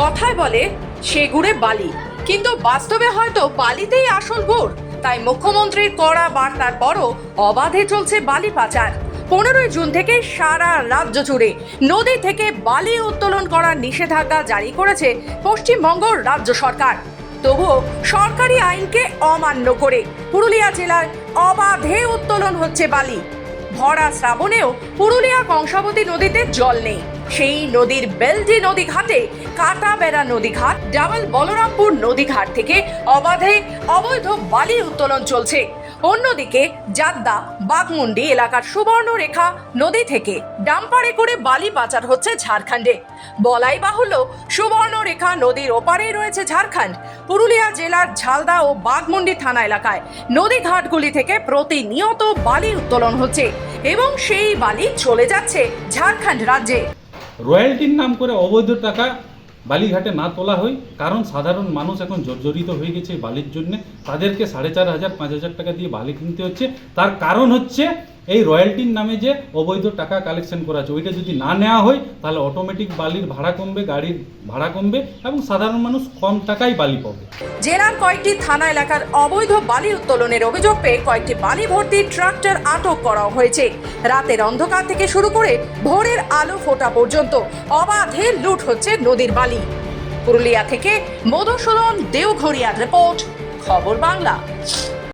কথায় বলে, সে গুড়ে বালি। কিন্তু বাস্তবে হয়তো বালিতেই আসল গুড়। তাই মুখ্যমন্ত্রীর কড়া বার্তার পরও অবাধে চলছে বালি পাচার। পনেরোই জুন থেকে সারা রাজ্য জুড়ে নদী থেকে বালি উত্তোলন করার নিষেধাজ্ঞা জারি করেছে পশ্চিমবঙ্গ রাজ্য সরকার। তবুও সরকারি আইনকে অমান্য করে পুরুলিয়া জেলার অবাধে উত্তোলন হচ্ছে বালি। ভরা শ্রাবণেও পুরুলিয়া কংসাবতী নদীতে জল নেই। সেই নদীর বেলজি নদী ঘাটে কাটাবেড়া নদী ঘাট ডাবল বলরামপুর নদী ঘাট থেকে অবাধে অবৈধ বালি উত্তোলন চলছে। অন্যদিকে জাদ্দা বাগমুন্ডি এলাকার সুবর্ণরেখা নদী থেকে ডাম্পারে করে বালি পাচার হচ্ছে ঝাড়খণ্ডে। বলাই বাহুল্য, সুবর্ণরেখা নদীর ওপারে রয়েছে ঝাড়খণ্ড। পুরুলিয়া জেলার ঝালদা ও বাগমুন্ডি থানা এলাকায় নদী ঘাটগুলি থেকে প্রতিনিয়ত বালি উত্তোলন হচ্ছে এবং সেই বালি চলে যাচ্ছে ঝাড়খণ্ড রাজ্যে। রয়্যালটির নাম করে অবৈধ টাকা বালিঘাটে না তোলা হয়, কারণ সাধারণ মানুষ এখন জর্জরিত হয়ে গেছে বালির জন্য। তাদেরকে সাড়ে চার হাজার, পাঁচ হাজার টাকা দিয়ে বালি কিনতে হচ্ছে। তার কারণ হচ্ছে এই রয়্যালটির নামে যে অবৈধ টাকা কালেকশন করা আছে, ওইটা যদি না নেওয়া হয়, তাহলে অটোমেটিক বালির ভাড়া কমবে, গাড়ির ভাড়া কমবে, এবং সাধারণ মানুষ কম টাকায় বালি পাবে। জেলার কয়েকটি থানা এলাকার অবৈধ বালি উত্তোলনের অভিযোগ পেয়ে কয়েকটি বালি ভর্তি ট্রাক্টর আটক করা হয়েছে। রাতের অন্ধকার থেকে শুরু করে ভোরের আলো ফোটা পর্যন্ত অবাধে লুট হচ্ছে নদীর বালি। পুরুলিয়া থেকে মধুসূদন দেওঘরিয়ার রিপোর্ট, খবর বাংলা।